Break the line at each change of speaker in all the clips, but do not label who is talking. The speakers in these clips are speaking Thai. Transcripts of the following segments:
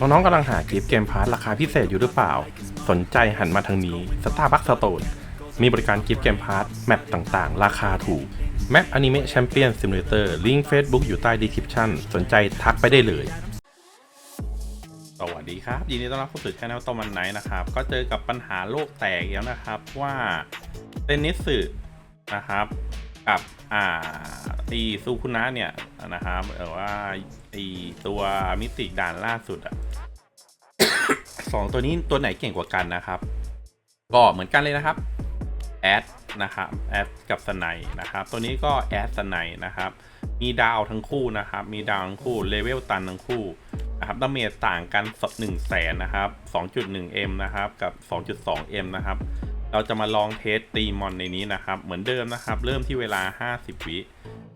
น้องๆกำลังหากิฟต์เกมพาร์ทราคาพิเศษอยู่หรือเปล่า สนใจหันมาทางนี้ Starbucks Store มีบริการกิฟต์เกมพาร์ทแมปต่างๆ ราคาถูก แมปอนิเมะแชมเปี้ยนซิมูเลเตอร์ลิงก์ Facebook อยู่ใต้ดีคริปชั่นสนใจทักไปได้เลย สวัสดีครับ ยินดีต้อนรับเข้าสู่ช่องตอมันไหนนะครับ ก็เจอกับปัญหาโลกแตกแล้วนะครับว่าเทนนิสสึนะครับกับอ่าตีซูคุนะเนี่ยนะครับหรือว่าตีตัวมิติด่านล่าสุดอะ องตัวนี้ตัวไหนเก่งกว่ากันนะครับ ก็เหมือนกันเลยนะครับแอดนะครับแอดกับสไนนะครับ ตัวนี้ก็แอดสไนนะครับ มีดาวทั้งคู่นะครับ มีดาวทั้งคู่เลเวลตันทั้งคู่นะครับดาเมจต่างกัน1 0 0 0 0แสนนะครับ 2.1M นะครับ กับ 2.2M นะครับ เราจะมาลองเทสตีมอนในนี้นะครับ เหมือนเดิมนะครับ เริ่มที่เวลา 50 วิ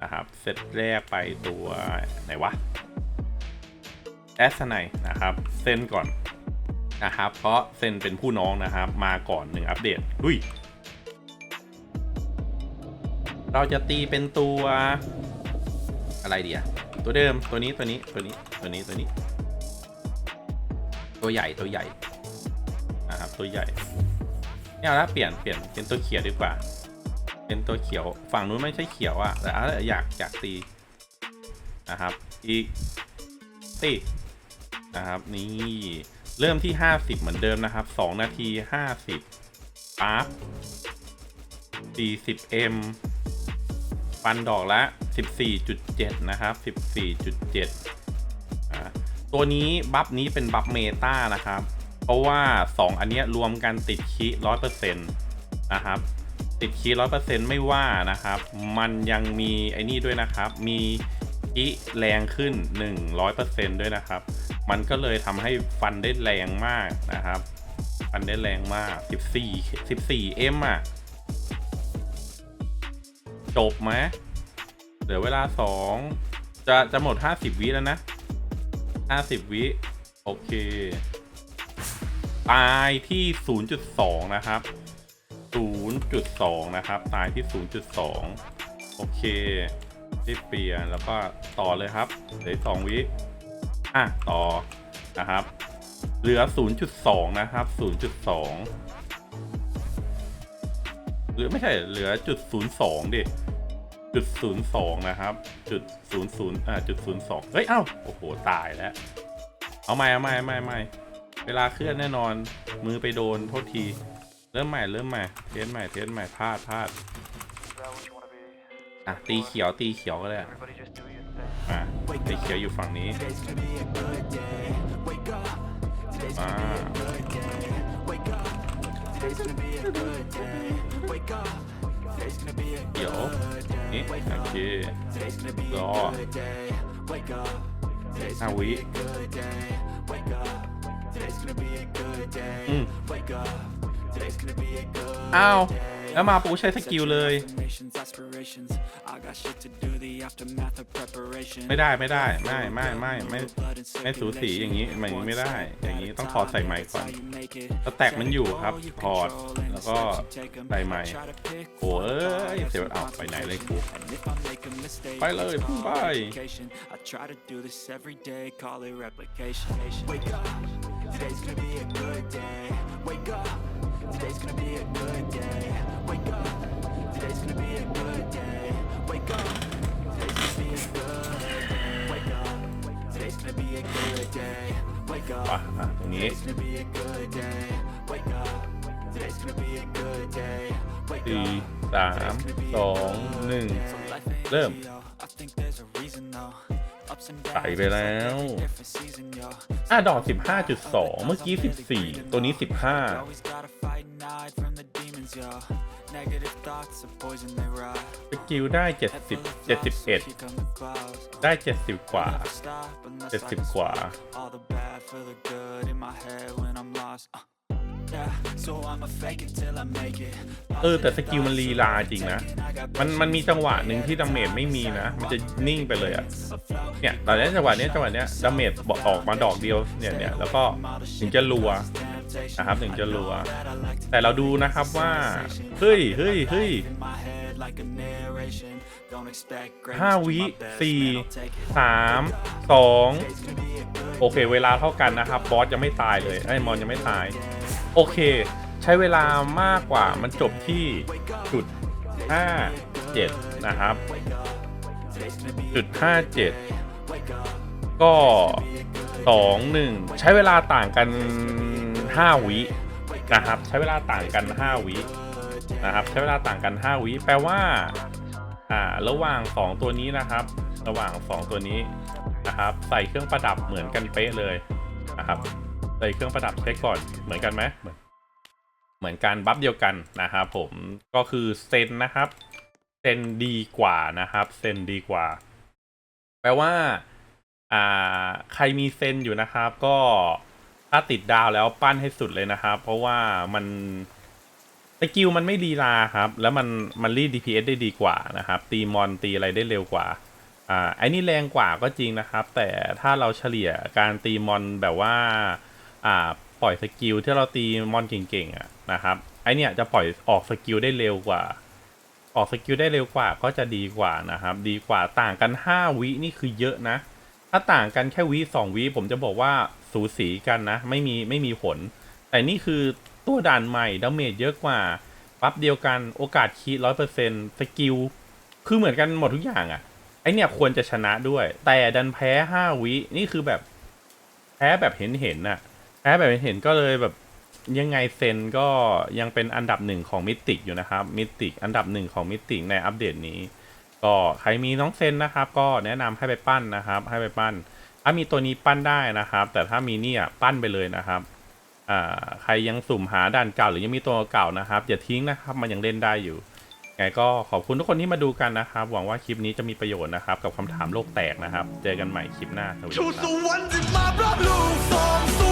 นะครับเซตแรกไปตัวไหนวะแอสไนนะครับ เส้นก่อน นะครับ เพราะเซนเป็นผู้น้องนะครับ มาก่อนหนึ่งอัปเดตดุยเราจะตีเป็นตัวอะไรดีอะตัวเดิมตัวนี้ตัวนี้ตัวนี้ตัวนี้ตัวนี้ ตัวใหญ่ตัวใหญ่นะครับตัวใหญ่เนี่ยแล้วเปลี่ยนเปลี่ยนเป็นตัวเขียวดีกว่า เป็นตัวเขียวฝั่งนู้นไม่ใช่เขียวอะแต่อะอยากอยากตีนะครับอีกตีนะครับนี่ เริ่มที่ 50 เหมือนเดิมนะครับ 2 นาที 50ปั๊บ 40m ฟันดอกละ 14.7 นะครับ 14.7อ่าตัวนี้บัฟนี้เป็นบัฟเมตานะครับ เพราะว่า 2 อันนี้รวมกันติดคี100%นะครับ ติดคี100%ไม่ว่านะครับ มันยังมีไอ้นี่ด้วยนะครับ มีคีแรงขึ้น 100%ด้วยนะครับ มันก็เลยทำให้ฟันได้แรงมากนะครับ ฟันได้แรงมาก 14 14M อะ จบไหมเหลือเวลา 2 จะจะหมด 50 วิแล้วนะ 50 วิ โอเค ตายที่ 0.2 นะครับ 0.2 นะครับ ตายที่ 0.2 โอเครีบเปลี่ยนแล้วก็ต่อเลยครับ เหลือสองวิ อะต่อนะครับ เหลือ 0.2 นะครับ 0.2 หรือไม่ใช่เหลือจุด02ดิจุด02 นะครับจุด00อ่าจุด02 เฮ้ย เอ้า โอ้โห ตายแล้ว เอาใหม่เอาใหม่เอาใหม่เอาใหม่เวลาเคลื่อนแน่นอน มือไปโดนโทษที เริ่มใหม่ เริ่มใหม่ เทสใหม่ เทสใหม่ พลาดพลาดอะ ตีเขียว ตีเขียวก็ได้ อ่าสีเขียวอยู่ฝั่งนี้อ่าเดี๋ยวนี่โอเครอห้าวิอืมอ้าว แล้วมาปูใช้สกิลเลย ไม่ได้ไม่ได้ไม่ไม่ไม่ไม่ไม่สูสีอย่างนี้มันอย่างนี้ไม่ได้ อย่างนี้ต้องถอดใส่ไมค์ก่อนสแต็กมันอยู่ครับถอดแล้วก็ใส่ไมค์โอ้ยเสียเอาไปไหนเลยกูไปเลยพุ่งไป
I try to do this every day, call it replication. Wake up, today's gonna be a good day. Wake up, today's gonna be a good day.
ว่ะตรงนี้สี่สามสองหนึ่งเริ่ม
I think there's a reason though. Ups and
ใส่
downs,
ไปแล้ว
different season, yo.
อะดอก 15.2 เมื่อกี้ 14 ตัวนี้
Always gotta fight and hide from the demons, yo. Negative thoughts are poison, they rot.
15 สกิลได้
Head full of
70
flaws,
71
become the clouds.
ได้ 70 กว่า
Never stop unless I
70
can
กว่า เออแต่สกิลมันลีลาจริงนะ มันมันมีจังหวะหนึ่งที่ดาเมจไม่มีนะ มันจะนิ่งไปเลยอะเนี่ยตอนนี้จังหวะเนี้ยจังหวะเนี้ยดาเมจบอกออกมาดอกเดียวเนี่ยเนี่ยแล้วก็ถึงจะรัวนะครับถึงจะรัว แต่เราดูนะครับว่า เฮ้ยเฮ้ยเฮ้ย
head like a narration. Don't expect
ห้า
greatness, do
วิ
my best,
สี่
man, I'll take it.
สามสอง
Today's gonna be a good
โอเค เวลาเท่ากันนะครับ บอสยังไม่ตายเลยไอ้ยมอนยังไม่ตาย โอเค ใช้เวลามากกว่ามันจบที่จุดห้าเจ็ดนะครับจุดห้าเจ็ดก็สองหนึ่งใช้เวลาต่างกันห้าวินะครับ ใช้เวลาต่างกันห้าวิ นะครับใช้เวลาต่างกันห้าวิแปลว่าอ่าระหว่างสองตัวนี้นะครับ ระหว่างสองตัวนี้นะครับ ใส่เครื่องประดับเหมือนกันเป๊ะเลยนะครับใส่เครื่องประดับเช็คก่อนเหมือนกันไหมเหมือนเหมือนกันบัฟเดียวกันนะครับผมก็คือเซนนะครับเซนดีกว่านะครับเซนดีกว่า แปลว่าอ่าใครมีเซนอยู่นะครับ ก็ถ้าติดดาวแล้วปั้นให้สุดเลยนะครับ เพราะว่ามัน กิลมันไม่ดีลาครับ แล้วมันมันรีด DPS ได้ดีกว่านะครับ ตีมอนตีอะไรได้เร็วกว่าอ่าไอ้นี่แรงกว่าก็จริงนะครับ แต่ถ้าเราเฉลี่ยการตีมอนแบบว่าอ่าปล่อยสกิลที่เราตีมอนเก่งๆอะนะครับไอเนี่ยจะปล่อยออกสกิลได้เร็วกว่า ออกสกิลได้เร็วกว่าก็จะดีกว่านะครับ ดีกว่าต่างกัน 5 วินี่คือเยอะนะ ถ้าต่างกันแค่วิ2วิผมจะบอกว่าสูสีกันนะ ไม่มีไม่มีผล แต่นี่คือ ตัวด่านใหม่ดาเมจเยอะกว่าปั๊บเดียวกันโอกาสคีร้อยเปอร์เซ็นต์สกิลคือเหมือนกันหมดทุกอย่างอะ่ะไอเนี่ยควรจะชนะด้วย แต่ดันแพ้ห้าวินี่คือแบบแพ้แบบเห็นเห็นๆน่ะ แพ้แบบเห็นเห็นๆก็เลยแบบยังไงเซนก็ยังเป็นอันดับหนึ่งของมิติกอยู่นะครับมิติกอันดับหนึ่งของมิติกในอัปเดตนี้ ก็ใครมีน้องเซนนะครับ ก็แนะนำให้ไปปั้นนะครับ ให้ไปปั้นถ้ามีตัวนี้ปั้นได้นะครับ แต่ถ้ามีเนี่ยปั้นไปเลยนะครับ ใครยังสุ่มหาด่านเก่าหรือยังมีตัวเก่านะครับอย่าทิ้งนะครับมันยังเล่นได้อยู่ไงก็ขอบคุณทุกคนที่มาดูกันนะครับ หวังว่าคลิปนี้จะมีประโยชน์นะครับ กับคำถามโลกแตกนะครับ เจอกันใหม่คลิปหน้าสวัสดีครับ